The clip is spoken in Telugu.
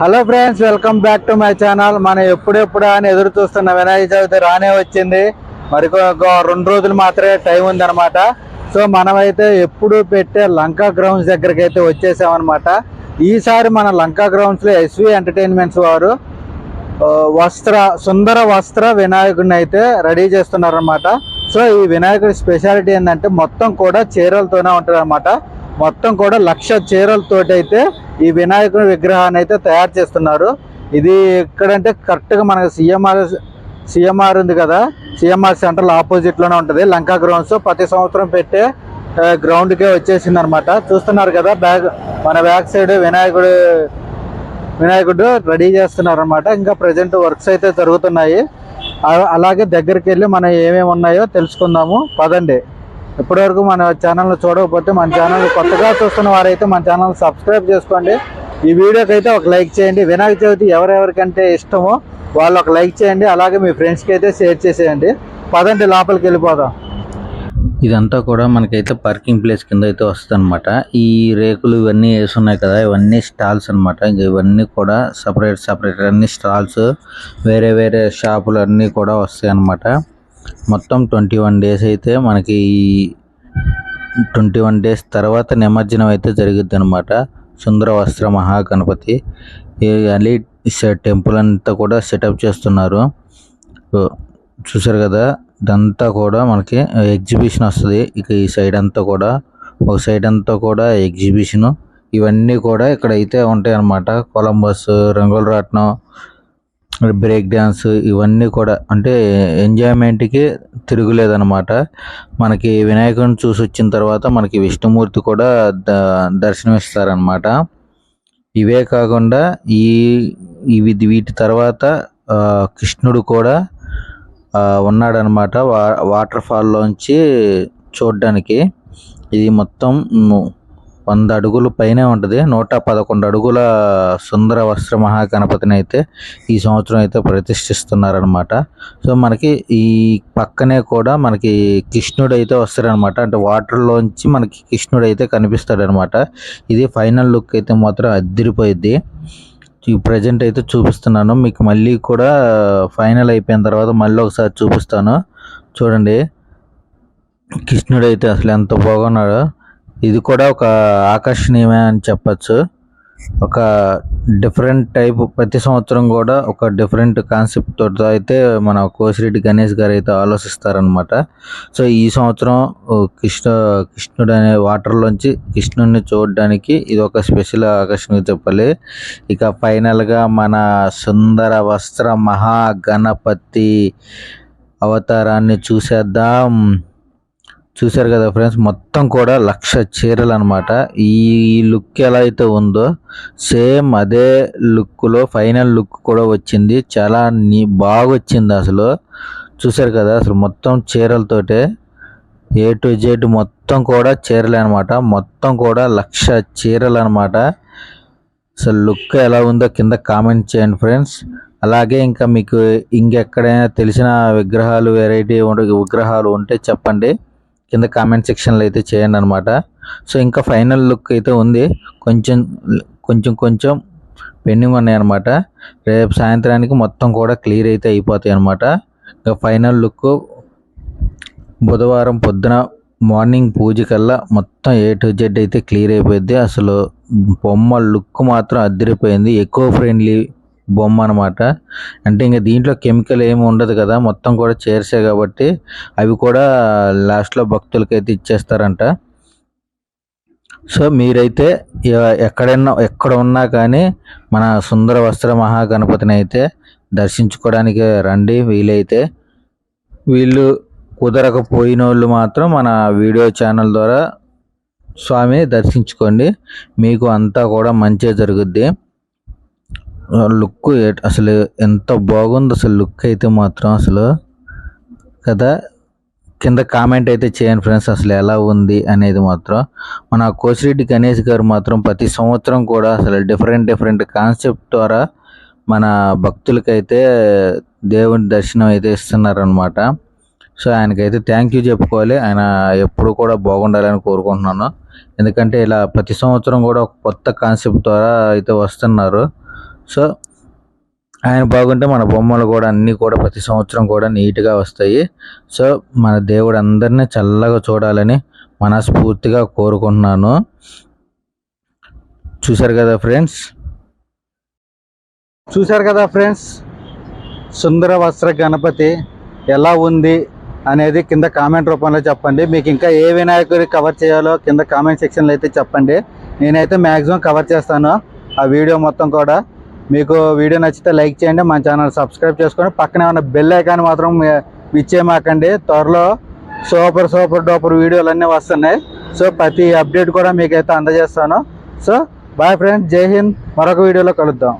Hello friends welcome back to my channel. మనం ఎప్పుడెప్పుడు అని ఎదురు చూస్తున్న వినాయక చవితి రానే వచ్చింది. మరి రెండు రోజులు మాత్రమే టైం ఉందన్నమాట. సో మనమైతే ఎప్పుడు పెట్టే లంకా గ్రౌండ్స్ దగ్గరికి అయితే వచ్చేసామన్నమాట. ఈసారి మన లంకా గ్రౌండ్స్లో ఎస్వి ఎంటర్టైన్మెంట్స్ వారు వస్త్ర సుందర వస్త్ర వినాయకుడిని అయితే రెడీ చేస్తున్నారన్నమాట. సో ఈ వినాయకుడి స్పెషాలిటీ ఏంటంటే మొత్తం కూడా చీరలతోనే ఉంటుంది మొత్తం కూడా లక్ష చీరలతోటి అయితే ఈ వినాయకుడి విగ్రహాన్ని అయితే తయారు చేస్తున్నారు. ఇది ఎక్కడంటే కరెక్ట్గా మనకు సీఎంఆర్ సీఎంఆర్ ఉంది కదా. సిఎంఆర్ సెంట్రల్ ఆపోజిట్లోనే ఉంటుంది. లంకా గ్రౌండ్స్ ప్రతి సంవత్సరం పెట్టే గ్రౌండ్కే వచ్చేసింది అనమాట చూస్తున్నారు కదా బ్యాక్ మన బ్యాక్ సైడ్ వినాయకుడు వినాయకుడు రెడీ చేస్తున్నారు అనమాట ఇంకా ప్రజెంట్ వర్క్స్ అయితే జరుగుతున్నాయి. అలాగే దగ్గరికి వెళ్ళి మనం ఏమేమి ఉన్నాయో తెలుసుకుందాము. పదండి. ఇప్పటివరకు మన ఛానల్ చూడకపోతే మన ఛానల్ కొత్తగా చూస్తున్న వారైతే మన ఛానల్ సబ్స్క్రైబ్ చేసుకోండి. ఈ వీడియోకి అయితే ఒక లైక్ చేయండి. వినాయక చవితి ఎవరెవరికంటే ఇష్టమో వాళ్ళు ఒక లైక్ చేయండి. అలాగే మీ ఫ్రెండ్స్కి అయితే షేర్ చేసేయండి. పదండి లోపలికి వెళ్ళిపోదాం. ఇదంతా కూడా మనకైతే పార్కింగ్ ప్లేస్ కింద అయితే వస్తుంది అనమాట ఈ రేకులు ఇవన్నీ వేసున్నాయి కదా ఇవన్నీ స్టాల్స్ అనమాట ఇంకా ఇవన్నీ కూడా సపరేట్ సపరేట్ అన్ని స్టాల్స్ వేరే వేరే షాపులు అన్నీ కూడా వస్తాయి అన్నమాట మొత్తం ట్వంటీ వన్ డేస్ అయితే మనకి ట్వంటీ వన్ డేస్ తర్వాత నిమజ్జనం అయితే జరుగుద్ది అనమాట సుందర వస్త్ర మహాగణపతి. ఈ అలీ టెంపుల్ అంతా కూడా సెటప్ చేస్తున్నారు. చూసారు కదా? ఇదంతా కూడా మనకి ఎగ్జిబిషన్ వస్తుంది. ఇక ఈ సైడ్ అంతా కూడా ఒక సైడ్ అంతా కూడా ఎగ్జిబిషన్. ఇవన్నీ కూడా ఇక్కడ అయితే ఉంటాయి అన్నమాట కొలంబస్ రంగుల రాట్నం బ్రేక్ డ్యాన్స్ ఇవన్నీ కూడా అంటే ఎంజాయ్మెంట్కి తిరుగులేదన్నమాట. మనకి వినాయకుడిని చూసి వచ్చిన తర్వాత మనకి విష్ణుమూర్తి కూడా ద దర్శనమిస్తారనమాట ఇవే కాకుండా ఈ ఇవి వీటి తర్వాత కృష్ణుడు కూడా ఉన్నాడనమాట వా వాటర్ ఫాల్లోంచి చూడడానికి. ఇది మొత్తం వంద అడుగులు పైనే ఉంటుంది. నూట పదకొండు అడుగుల సుందర వస్త్ర మహాగణపతిని అయితే ఈ సంవత్సరం అయితే ప్రతిష్ఠిస్తున్నారనమాట సో మనకి ఈ పక్కనే కూడా మనకి కృష్ణుడు అయితే వస్తాడనమాట అంటే వాటర్లోంచి మనకి కృష్ణుడు అయితే కనిపిస్తాడనమాట ఇది ఫైనల్ లుక్ అయితే మాత్రం అద్దిరిపోయింది ఈ ప్రజెంట్ అయితే చూపిస్తున్నాను. మీకు మళ్ళీ కూడా ఫైనల్ అయిపోయిన తర్వాత మళ్ళీ ఒకసారి చూపిస్తాను. చూడండి. కృష్ణుడు అయితే అసలు ఎంత బాగున్నాడో. ఇది కూడా ఒక ఆకర్షణీయమే అని చెప్పచ్చు. ఒక డిఫరెంట్ టైప్ ప్రతి సంవత్సరం కూడా ఒక డిఫరెంట్ కాన్సెప్ట్ తోటి అయితే మన కోసిరెడ్డి గణేష్ గారు అయితే ఆలోచిస్తారనమాట సో ఈ సంవత్సరం కృష్ణ కృష్ణుడు అనే వాటర్లోంచి కృష్ణుడిని చూడడానికి ఇది ఒక స్పెషల్ ఆకర్షణ చెప్పాలి. ఇక ఫైనల్గా మన సుందర వస్త్ర మహాగణపతి అవతారాన్ని చూసేద్దాం. చూశారు కదా ఫ్రెండ్స్ మొత్తం కూడా లక్ష చీరలు అనమాట ఈ లుక్ ఎలా అయితే ఉందో సేమ్ అదే లుక్లో ఫైనల్ లుక్ కూడా వచ్చింది. చాలా నీ బాగా వచ్చింది అసలు. చూశారు కదా అసలు మొత్తం చీరలతోటే ఏ టు జెడ్ మొత్తం కూడా చీరలే అనమాట మొత్తం కూడా లక్ష చీరలు అనమాట అసలు లుక్ ఎలా ఉందో కింద కామెంట్ చేయండి ఫ్రెండ్స్. అలాగే ఇంకా మీకు ఇంకెక్కడైనా తెలిసిన విగ్రహాలు వెరైటీ విగ్రహాలు ఉంటే చెప్పండి. కింద కామెంట్ సెక్షన్లో అయితే చేయండి అనమాట సో ఇంకా ఫైనల్ లుక్ అయితే ఉంది. కొంచెం కొంచెం కొంచెం పెండింగ్ ఉన్నాయి అనమాట రేపు సాయంత్రానికి మొత్తం కూడా క్లియర్ అయితే అయిపోతాయి అనమాట ఇంకా ఫైనల్ లుక్ బుధవారం పొద్దున మార్నింగ్ పూజ కల్లా మొత్తం ఏ టు జెడ్ అయితే క్లియర్ అయిపోయింది. అసలు బొమ్మ లుక్ మాత్రం అదిరిపోయింది. ఎక్కువ ఫ్రెండ్లీ బొమ్మ అనమాట అంటే ఇంకా దీంట్లో కెమికల్ ఏమి ఉండదు కదా మొత్తం కూడా చేర్సే కాబట్టి అవి కూడా లాస్ట్లో భక్తులకైతే ఇచ్చేస్తారంట. సో మీరైతే ఎక్కడైనా ఎక్కడ ఉన్నా కానీ మన సుందర వస్త్ర మహాగణపతిని అయితే దర్శించుకోవడానికి రండి వీలైతే. వీళ్ళు కుదరకపోయిన వాళ్ళు మాత్రం మన వీడియో ఛానల్ ద్వారా స్వామిని దర్శించుకోండి. మీకు అంతా కూడా మంచిగా జరుగుద్ది. లుక్ అసలు ఎంత బాగుంది అసలు లుక్ అయితే మాత్రం అసలు. కదా? కింద కామెంట్ అయితే చేయండి ఫ్రెండ్స్ అసలు ఎలా ఉంది అనేది మాత్రం. మన కోసిరెడ్డి గణేష్ గారు మాత్రం ప్రతి సంవత్సరం కూడా అసలు డిఫరెంట్ డిఫరెంట్ కాన్సెప్ట్ ద్వారా మన భక్తులకైతే దేవుని దర్శనం అయితే ఇస్తున్నారనమాట సో ఆయనకైతే థ్యాంక్ యూ చెప్పుకోవాలి. ఆయన ఎప్పుడు కూడా బాగుండాలని కోరుకుంటున్నాను. ఎందుకంటే ఇలా ప్రతి సంవత్సరం కూడా ఒక కొత్త కాన్సెప్ట్ ద్వారా అయితే వస్తున్నారు. సో ఆయన బాగుంటే మన బొమ్మలు కూడా అన్నీ కూడా ప్రతి సంవత్సరం కూడా నీట్గా వస్తాయి. సో మన దేవుడు అందరినీ చల్లగా చూడాలని మనస్ఫూర్తిగా కోరుకుంటున్నాను. చూశారు కదా ఫ్రెండ్స్? చూశారు కదా ఫ్రెండ్స్? సుందర వస్త్ర గణపతి ఎలా ఉంది అనేది కింద కామెంట్ రూపంలో చెప్పండి. మీకు ఇంకా ఏ వినాయకుడి కవర్ చేయాలో కింద కామెంట్ సెక్షన్లో అయితే చెప్పండి. నేనైతే మ్యాక్సిమం కవర్ చేస్తాను. ఆ వీడియో మొత్తం కూడా మీకు వీడియో నచ్చితే లైక్ చేయండి మన ఛానల్ సబ్స్క్రైబ్ చేసుకొని పక్కనే ఉన్న బెల్ ఐకాన్ మాత్రం మీ- ఇచ్చేయమాకండి త్వరలో సూపర్ సూపర్ డూపర్ వీడియోలు అన్నీ వస్తున్నాయి. సో ప్రతి అప్డేట్ కూడా మీకైతే అందజేస్తాను. సో బాయ్ ఫ్రెండ్స్ జై హింద్. మరొక వీడియోలో కలుద్దాం.